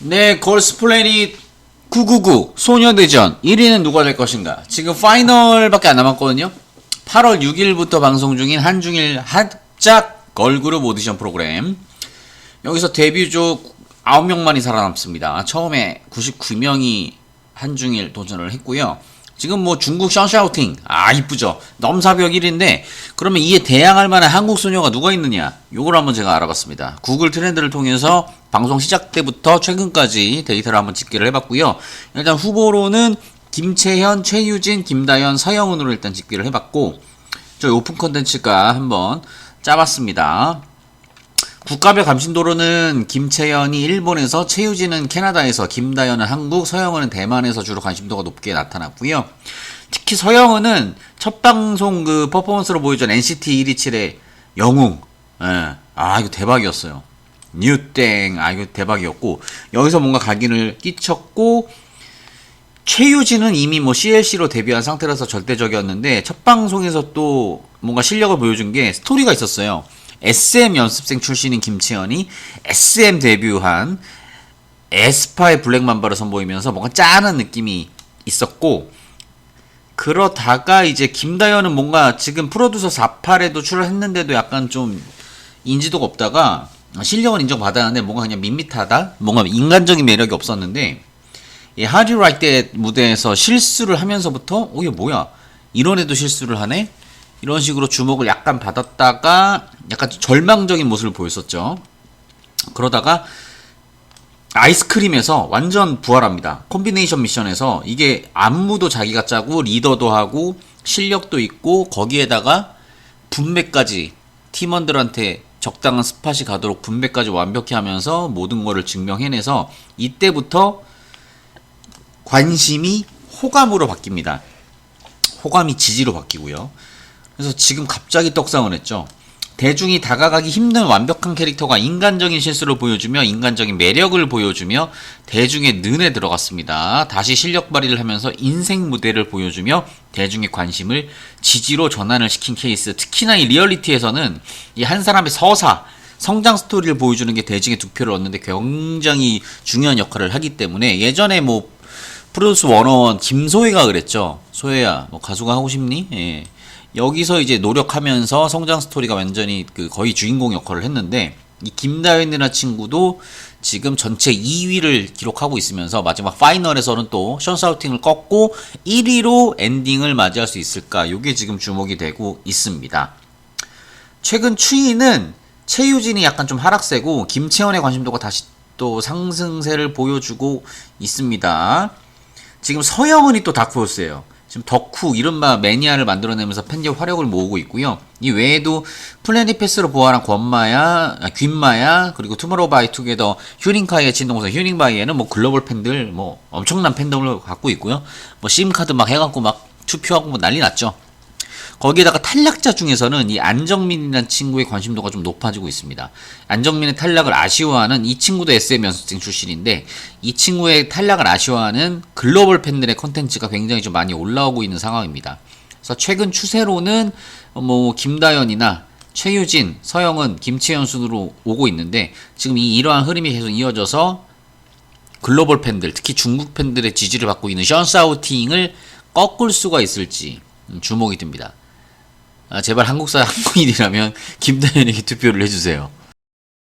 네, 걸스 플래닛 999 소녀대전 1위는 누가 될 것인가? 지금 파이널밖에 안 남았거든요. 8월 6일부터 방송 중인 한중일 합작 걸그룹 오디션 프로그램. 여기서 데뷔조 9명만이 살아남습니다. 처음에 99명이 한중일 도전을 했고요. 지금 뭐 중국 션샤우팅. 아 이쁘죠. 넘사벽 1인데 그러면 이에 대항할 만한 한국 소녀가 누가 있느냐? 요걸 한번 제가 알아봤습니다. 구글 트렌드를 통해서 방송 시작 때부터 최근까지 데이터를 한번 집계를 해봤고요. 일단 후보로는 김채현, 최유진, 김다현, 서영은으로 일단 집계를 해봤고 저희 오픈 컨텐츠가 한번 짜봤습니다 국가별 감심도로는 김채연이 일본에서 최유진은 캐나다에서 김다연은 한국 서영은은 대만에서 주로 관심도가 높게 나타났고요. 특히 서영은은 첫 방송 그 퍼포먼스로 보여준 NCT 127의 영웅 예. 아 이거 대박이었어요. 뉴땡 아 이거 대박이었고 여기서 뭔가 각인을 끼쳤고 최유진은 이미 뭐 CLC로 데뷔한 상태라서 절대적이었는데 첫 방송에서 또 뭔가 실력을 보여준 게 스토리가 있었어요. SM 연습생 출신인 김채연이 SM 데뷔한 에스파의 블랙맘바를 선보이면서 뭔가 짠한 느낌이 있었고 그러다가 이제 김다현은 뭔가 지금 프로듀서 48에도 출연했는데도 약간 좀 인지도가 없다가 실력은 인정받았는데 뭔가 그냥 밋밋하다? 뭔가 인간적인 매력이 없었는데 이 하리 라이트 무대에서 실수를 하면서부터 어 이게 뭐야? 이런 애도 실수를 하네 이런 식으로 주목을 약간 받았다가 약간 절망적인 모습을 보였었죠. 그러다가 아이스크림에서 완전 부활합니다. 콤비네이션 미션에서 이게 안무도 자기가 짜고 리더도 하고 실력도 있고 거기에다가 분배까지 팀원들한테 적당한 스팟이 가도록 분배까지 완벽히 하면서 모든 거를 증명해내서 이때부터 관심이 호감으로 바뀝니다. 호감이 지지로 바뀌고요. 그래서 지금 갑자기 떡상을 했죠. 대중이 다가가기 힘든 완벽한 캐릭터가 인간적인 실수를 보여주며 인간적인 매력을 보여주며 대중의 눈에 들어갔습니다. 다시 실력 발휘를 하면서 인생 무대를 보여주며 대중의 관심을 지지로 전환을 시킨 케이스. 특히나 이 리얼리티에서는 이 한 사람의 서사, 성장 스토리를 보여주는 게 대중의 득표를 얻는데 굉장히 중요한 역할을 하기 때문에 예전에 뭐 프로듀스 101 김소희가 그랬죠. 소혜야, 뭐 가수가 하고 싶니? 예. 여기서 이제 노력하면서 성장 스토리가 완전히 그 거의 주인공 역할을 했는데 이 김다현이라는 친구도 지금 전체 2위를 기록하고 있으면서 마지막 파이널에서는 또 션사우팅을 꺾고 1위로 엔딩을 맞이할 수 있을까? 요게 지금 주목이 되고 있습니다. 최근 추이는 최유진이 약간 좀 하락세고 김채원의 관심도가 다시 또 상승세를 보여주고 있습니다. 지금 서영은이 또 다크호스예요. 지금 덕후 이른바 매니아를 만들어내면서 팬의 화력을 모으고 있고요. 이 외에도 플래닛 패스로 보완한 권마야, 아, 귓마야, 그리고 투모로우 바이 투게더, 휴닝카이의 친동생 휴닝바이에는 뭐 글로벌 팬들 뭐 엄청난 팬덤을 갖고 있고요. 뭐 심카드 막 해갖고 막 투표하고 뭐 난리 났죠. 거기에다가 탈락자 중에서는 이 안정민이라는 친구의 관심도가 좀 높아지고 있습니다. 안정민의 탈락을 아쉬워하는 이 친구도 SM 연습생 출신인데 이 친구의 탈락을 아쉬워하는 글로벌 팬들의 컨텐츠가 굉장히 좀 많이 올라오고 있는 상황입니다. 그래서 최근 추세로는 뭐 김다연이나 최유진, 서영은, 김채연 순으로 오고 있는데 지금 이 이러한 흐름이 계속 이어져서 글로벌 팬들, 특히 중국 팬들의 지지를 받고 있는 션사우팅을 꺾을 수가 있을지 음, 주목이 듭니다. 아, 제발 한국사 한국인이라면 김다현에게 투표를 해주세요.